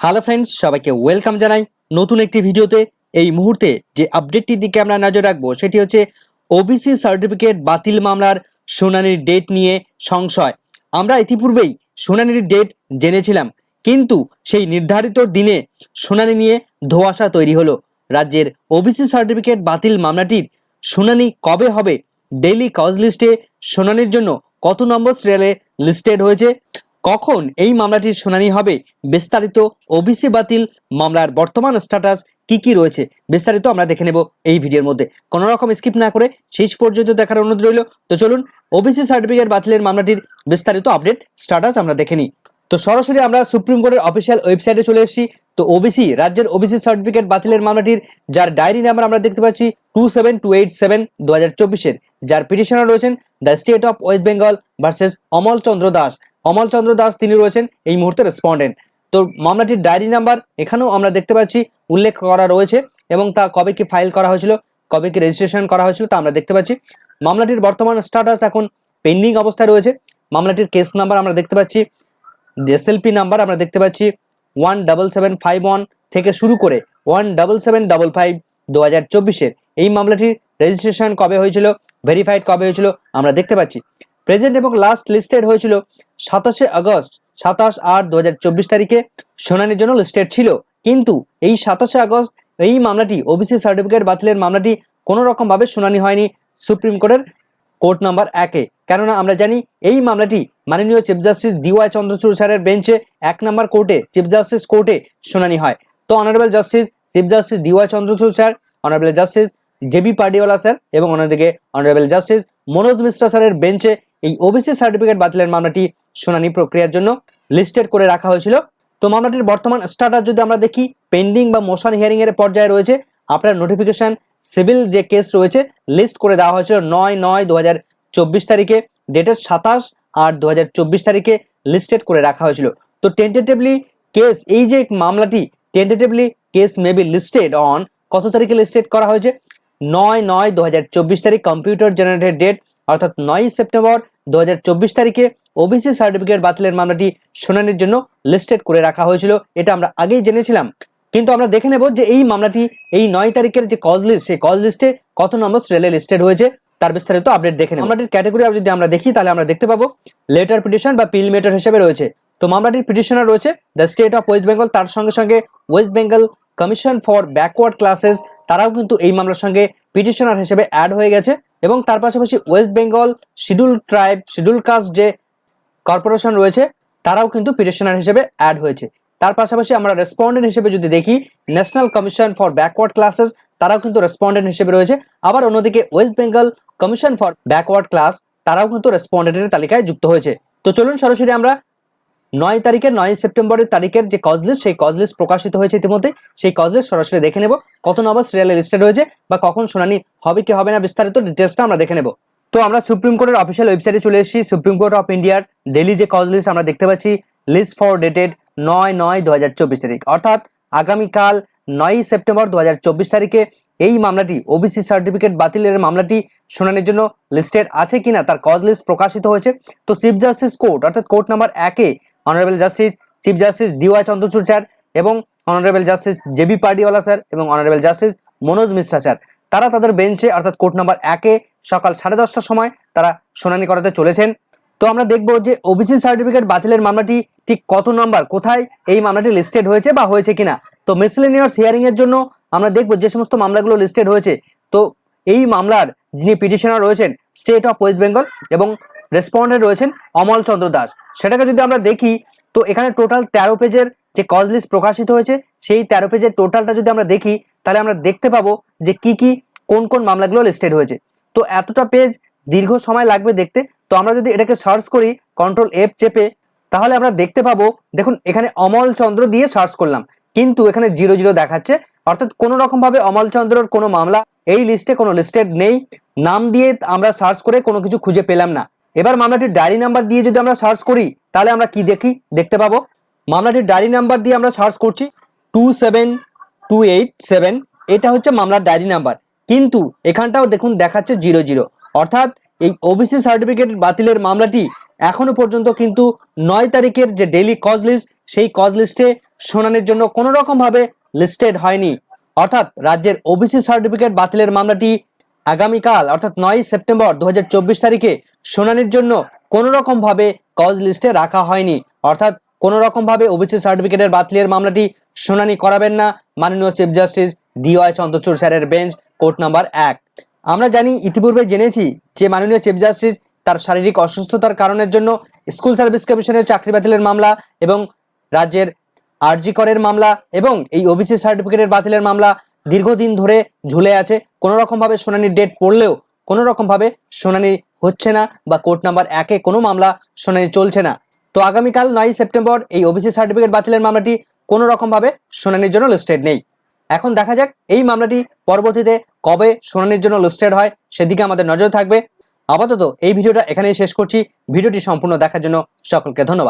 Hello friends সবাইকে welcome জানাই নতুন একটি ভিডিওতে। এই মুহূর্তে যে আপডেটটির দিকে আমরা নজর রাখব, সেটি হচ্ছে ওবিসি সার্টিফিকেট বাতিল মামলার শুনানির ডেট নিয়ে সংশয়। আমরা ইতিপূর্বেই শুনানির ডেট জেনেছিলাম, কিন্তু সেই নির্ধারিত দিনে শুনানি নিয়ে ধোঁয়াশা তৈরি হলো। রাজ্যের ওবিসি সার্টিফিকেট বাতিল মামলাটির শুনানি কবে হবে? ডেইলি কজ লিস্টে শুনানির জন্য কত নম্বর সিরিয়ালে লিস্টেড হয়েছে? কখন এই মামলাটির শুনানি হবে? বিস্তারিত ওবিসি বাতিল, মামলার বর্তমান স্ট্যাটাস কি কি রয়েছে? বিস্তারিত আমরা দেখে নেব এই ভিডিওর মধ্যে। কোনো রকম স্কিপ না করে শেষ পর্যন্ত দেখার অনুরোধ রইল। তো চলুন, ওবিসি সার্টিফিকেট বাতিলের মামলাটির বিস্তারিত আপডেট, স্ট্যাটাস আমরা দেখে নিই। তো সরাসরি আমরা সুপ্রিম কোর্টের অফিসিয়াল ওয়েবসাইটে চলে এসেছি। তো ওবিসি, রাজ্যের ওবিসি সার্টিফিকেট বাতিলের মামলাটির, যার ডায়েরি নাম্বার আমরা দেখতে পাচ্ছি two seven two eight seven দু হাজার চব্বিশের। যার পিটিশনার রয়েছেন the state of West Bengal versus Amal Chandra Das. Amal Chandra Das তিনি রয়েছেন এই মুহূর্তে রেসপন্ডেন্ট তো মামলাটির ডায়েরি নাম্বার এখানেও আমরা দেখতে পাচ্ছি, উল্লেখ করা রয়েছে এবং তা কবে কি ফাইল করা হয়েছিল, কবে কি রেজিস্ট্রেশন করা হয়েছিল তা আমরা দেখতে পাচ্ছি। মামলাটির বর্তমান স্ট্যাটাস এখন পেন্ডিং অবস্থায় রয়েছে। মামলাটির কেস নাম্বার আমরা দেখতে পাচ্ছি এসএলপি নাম্বার আমরা দেখতে পাচ্ছি one double seven five one থেকে শুরু করে one double seven double five দু হাজার চব্বিশের। এই মামলাটির রেজিস্ট্রেশন কবে হয়েছিল ভেরিফাইড কবে হয়েছিল আমরা দেখতে পাচ্ছি। প্রেজেন্ট এবং লাস্ট লিস্টেড হয়েছিল সাতাশে আগস্ট, সাতাশ আট দু তারিখে। শুনানির জন্য লিস্টেড ছিল। কিন্তু এই সাতাশে আগস্ট এই মামলাটি ওবিসি সার্টিফিকেট বাতিলের মামলাটি কোনো রকমভাবে শুনানি হয়নি সুপ্রিম কোর্টের কোর্ট নাম্বার একে। কেননা আমরা জানি এই মামলাটি মাননীয় চিফ জাস্টিস ডিওয়াই চন্দ্রচূড় স্যারের বেঞ্চে এক নম্বর কোর্টে চিফ জাস্টিস কোর্টে শুনানি হয়। তো honourable justice chief justice DY Chandrachud sir honourable justice JB Pardiwala sir এবং অন্যদিকে অনারেবল জাস্টিস মনোজ মিশ্রা স্যারের বেঞ্চে এই ওবিসি সার্টিফিকেট বাতিলের মামলাটি শুনানি প্রক্রিয়ার জন্য লিস্টেড করে রাখা হয়েছিল। তো মামলাটির বর্তমান স্ট্যাটাস যদি আমরা দেখি পেন্ডিং বা মোশন হিয়ারিং এর পর্যায়ে রয়েছে, আপনার নোটিফিকেশন সিভিল যে কেস রয়েছে লিস্ট করে দেওয়া হয়েছিল নয় নয় দু তারিখে ডেটের সাতাশ আট দু তারিখে লিস্টেড করে রাখা হয়েছিল। তো টেন্টেটিভলি কেস এই যে মামলাটি tentatively case may be listed on কত তারিখে লিস্টেড করা হয়েছে? নয় নয় দু তারিখ কম্পিউটার জেনারেটেড ডেট অর্থাৎ নয় সেপ্টেম্বর চব্বিশ তারিখে ওবিসি সার্টিফিকেট বাতিলের মামলাটি শুনানির জন্য লিস্টেড করে রাখা হয়েছিল, এটা আমরা আগেই জেনেছিলাম। কিন্তু আমরা দেখে নেব যে এই মামলাটি এই নয় তারিখের যে কজ লিস্ট সেই কজ লিস্টে কত নম্বর রেলে লিস্টেড হয়েছে, তার বিস্তারিত আপডেট দেখে নেব। মামলাটির ক্যাটাগরি যদি আমরা দেখি, তাহলে আমরা দেখতে পাবো লেটার পিটিশন বা পিল মেটার হিসেবে রয়েছে। তো মামলাটির পিটিশনার রয়েছে the state of West Bengal তার সঙ্গে সঙ্গে West Bengal commission for backward classes তারাও কিন্তু এই মামলার সঙ্গে পিটিশনার হিসেবে অ্যাড হয়ে গেছে। এবং তার পাশাপাশি West Bengal schedule tribe, schedule caste যে কর্পোরেশন রয়েছে, তারাও কিন্তু পিটিশনার হিসেবে অ্যাড হয়েছে। তার পাশাপাশি আমরা রেসপন্ডেন্ট হিসেবে যদি দেখি national commission for backward classes তারাও কিন্তু রেসপন্ডেন্ট হিসেবে রয়েছে। আবার অন্যদিকে West Bengal commission for backward class তারাও কিন্তু রেসপন্ডেন্টের তালিকায় যুক্ত হয়েছে। তো চলুন সরাসরি আমরা নয় তারিখের, নয় সেপ্টেম্বরের তারিখের যে কজ লিস্ট সেই কজ লিস্ট প্রকাশিত হয়েছে ইতিমধ্যে। সেই কজ লিস্ট সরাসরি দেখে নেব। কত নম্বর সিরিয়ালে লিস্টেড হয়েছে বা কখন শুনানি হবে, কি হবে না, বিস্তারিত ডিটেলসটা আমরা দেখে নেব। তো আমরা সুপ্রিম কোর্টের অফিসিয়াল ওয়েবসাইটে চলে এসেছি। সুপ্রিম কোর্ট অফ ইন্ডিয়ার ডেলি যে কজ লিস্ট আমরা দেখতে পাচ্ছি লিস্ট ফর ডেটেড নয় নয় দু হাজার চব্বিশ তারিখ। অর্থাৎ আগামীকাল নয়ই সেপ্টেম্বর দু হাজার চব্বিশ তারিখে এই মামলাটি ওবিসি সার্টিফিকেট বাতিলের মামলাটি শুনানির জন্য লিস্টেড আছে কিনা, তার কজ লিস্ট প্রকাশিত হয়েছে। তো চিফ জাস্টিস কোর্ট অর্থাৎ কোর্ট নাম্বার একে honourable justice chief justice DY Chandrachud sir এবং honourable justice JB Pardiwala sir এবং honourable justice Manoj Mishra sir তারা তাদের বেঞ্চে অর্থাৎ কোর্ট নাম্বার একে সকাল সাড়ে দশটার সময় তারা শুনানি করাতে চলেছেন। তো আমরা দেখব যে ওবিসি সার্টিফিকেট বাতিলের মামলাটি ঠিক কত নাম্বার কোথায় এই মামলাটি লিস্টেড হয়েছে বা হয়েছে কিনা। তো মিসলেনিয়াস হিয়ারিং এর জন্য আমরা দেখব যে সমস্ত মামলাগুলো লিস্টেড হয়েছে। তো এই মামলার যিনি পিটিশনার রয়েছেন স্টেট অফ ওয়েস্ট বেঙ্গল এবং রেসপন্ডেন্ট রয়েছেন অমল চন্দ্র দাস। সেটাকে যদি আমরা দেখি, তো এখানে টোটাল তেরো পেজের যে কজ লিস্ট প্রকাশিত হয়েছে, সেই তেরো পেজের টোটালটা যদি আমরা দেখি, তাহলে আমরা দেখতে পাবো যে কি কি, কোন কোন মামলাগুলো লিস্টেড হয়েছে। তো এতটা পেজ দীর্ঘ সময় লাগবে দেখতে। তো আমরা যদি এটাকে সার্চ করি কন্ট্রোল এফ চেপে, তাহলে আমরা দেখতে পাবো, দেখুন, এখানে অমল চন্দ্র দিয়ে সার্চ করলাম। কিন্তু এখানে জিরো জিরো দেখাচ্ছে। অর্থাৎ কোনো রকম ভাবে অমল চন্দ্রর কোনো মামলা এই লিস্টে কোনো লিস্টেড নেই। নাম দিয়ে আমরা সার্চ করে কোনো কিছু খুঁজে পেলাম না। এবার মামলাটির ডায়েরি নাম্বার দিয়ে যদি আমরা সার্চ করি, তাহলে আমরা কি দেখি? দেখতে পাবো। মামলাটির ডায়েরি নাম্বার দিয়ে আমরা সার্চ করছি two seven two eight seven এটা হচ্ছে মামলার ডায়েরি নাম্বার কিন্তু এখানটাও দেখুন দেখাচ্ছে জিরো জিরো অর্থাৎ এই ওবিসি সার্টিফিকেট বাতিলের মামলাটি এখনও পর্যন্ত কিন্তু নয় তারিখের যে ডেইলি কজ লিস্ট সেই কজ লিস্টে শুনানির জন্য কোনো রকম ভাবে লিস্টেড হয়নি। অর্থাৎ রাজ্যের ওবিসি সার্টিফিকেট বাতিলের মামলাটি আগামীকাল, অর্থাৎ নয় সেপ্টেম্বর দুহাজার চব্বিশ তারিখে শুনানির জন্য কোনো রকম ভাবে কজ লিস্টে রাখা হয়নি। অর্থাৎ কোনো রকম ভাবে ওবিসি সার্টিফিকেটের বাতিলের মামলাটি শুনানি করাবেন না মাননীয় চিফ জাস্টিস ডিওয়াই চন্দ্রচূড় স্যারের বেঞ্চ কোর্ট নাম্বার এক। আমরা জানি, ইতিপূর্বে জেনেছি যে মাননীয় চিফ জাস্টিস তার শারীরিক অসুস্থতার কারণের জন্য স্কুল সার্ভিস কমিশনের চাকরি বাতিলের মামলা এবং রাজ্যের আরজি করের মামলা এবং এই ওবিসি সার্টিফিকেটের বাতিলের মামলা দীর্ঘদিন ধরে ঝুলে আছে। কোনো রকম ভাবে শুনানির ডেট পড়লেও কোনো রকম ভাবে শুনানি হচ্ছে না বা কোর্ট নাম্বার একে কোনো মামলা শুনানি চলছে না। তো আগামীকাল নয় সেপ্টেম্বর এই ওবিসি সার্টিফিকেট বাতিলের মামলাটি কোনো রকম ভাবে শুনানির জন্য লিস্টেড নেই। এখন দেখা যাক এই মামলাটি পরবর্তীতে কবে শুনানির জন্য লিস্টেড হয় সেদিকে আমাদের নজর থাকবে। আপাতত এই ভিডিওটা এখানেই শেষ করছি। ভিডিওটি সম্পূর্ণ দেখার জন্য সকলকে ধন্যবাদ।